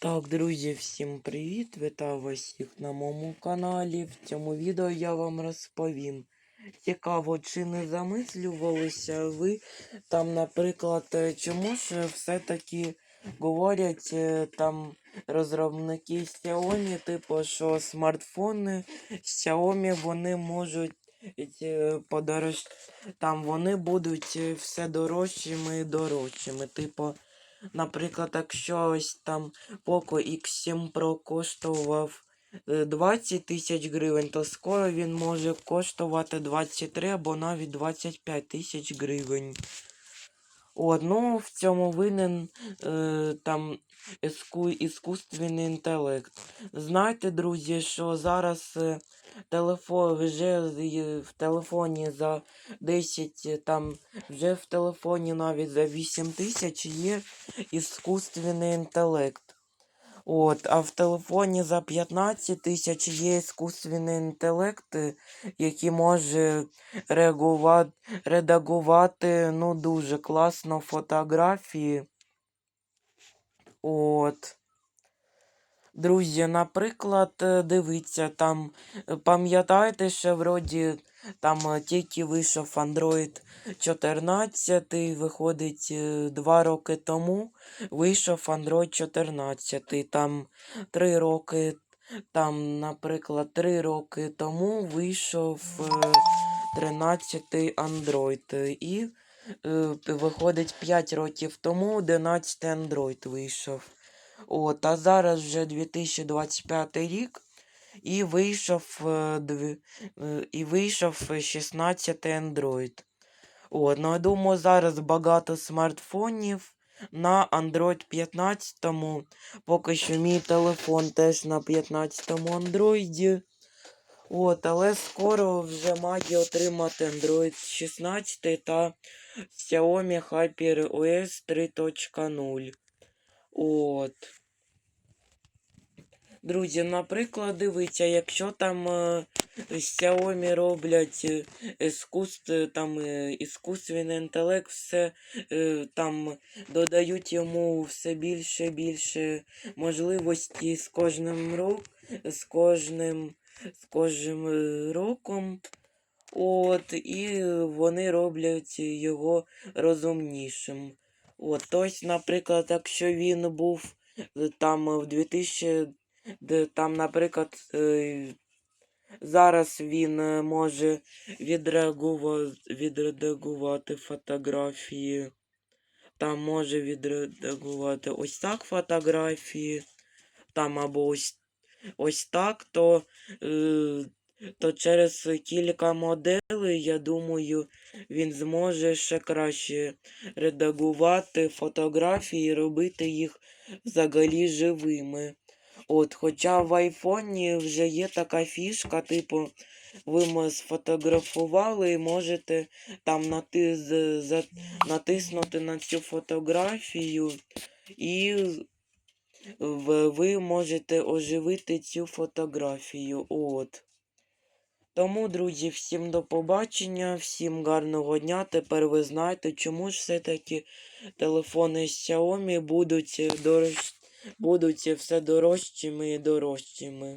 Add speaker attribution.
Speaker 1: Так, друзі, всім привіт! Вітаю вас всіх на моєму каналі. В цьому відео я вам розповім. Цікаво, чи не замислювалися ви там, наприклад, е, чому ж все-таки говорять е, там розробники Xiaomi, типу, що смартфони Xiaomi вони можуть е, подорож... там вони будуть все дорожчими і дорожчими. Типу, наприклад, якщо ось там Poco X7 Pro коштував е, 20 тисяч гривень, то скоро він може коштувати 23 або навіть 25 тисяч гривень. От, одному в цьому винен е, там іску, іскусственний інтелект. Знаєте, друзі, що зараз е, телефон вже з- в телефоні за 10, е, там вже в телефоні навіть за 8 тисяч є іскусственний інтелект. От, а в телефоні за 15 тисяч є іскусний інтелект, е, який може реагувати, редагувати ну, дуже класно фотографії. От. Друзі, наприклад, е, дивіться, там, е, пам'ятаєте, що вроді там е, тільки вийшов Android 14, виходить, два роки тому вийшов Android 14. Там три роки, там, наприклад, три роки тому вийшов е, 13 Android. І виходить 5 років тому 11 Android вийшов. От, а зараз вже 2025 рік, і вийшов, е, е, і вийшов е, 16 Android. От, ну я думаю, зараз багато смартфонів на Android 15. Поки що мій телефон теж на 15 Android. От, але скоро вже має отримати Android 16 та Xiaomi HyperOS 3.0. От. Друзі, наприклад, дивіться, якщо там е, Xiaomi роблять е, іскусств, там е, іскусственний інтелект, все е, там додають йому все більше і більше можливості з кожним роком, з кожним, з кожним е, роком. От, і вони роблять його розумнішим. От, тобто, наприклад, якщо він був е, там е, в 2000, де там, наприклад, е, зараз він може відредагувати фотографії. Там може відредагувати ось так фотографії, там або ось, ось так, то, то через кілька моделей, я думаю, він зможе ще краще редагувати фотографії робити їх взагалі живими. От, хоча в айфоні вже є така фішка, типу, ви сфотографували і можете там нати, з, за, натиснути на цю фотографію, і ви можете оживити цю фотографію. От. Тому, друзі, всім до побачення, всім гарного дня. Тепер ви знаєте, чому ж все-таки телефони Xiaomi будуть, е, дорож... будуть все дорожчими і дорожчими.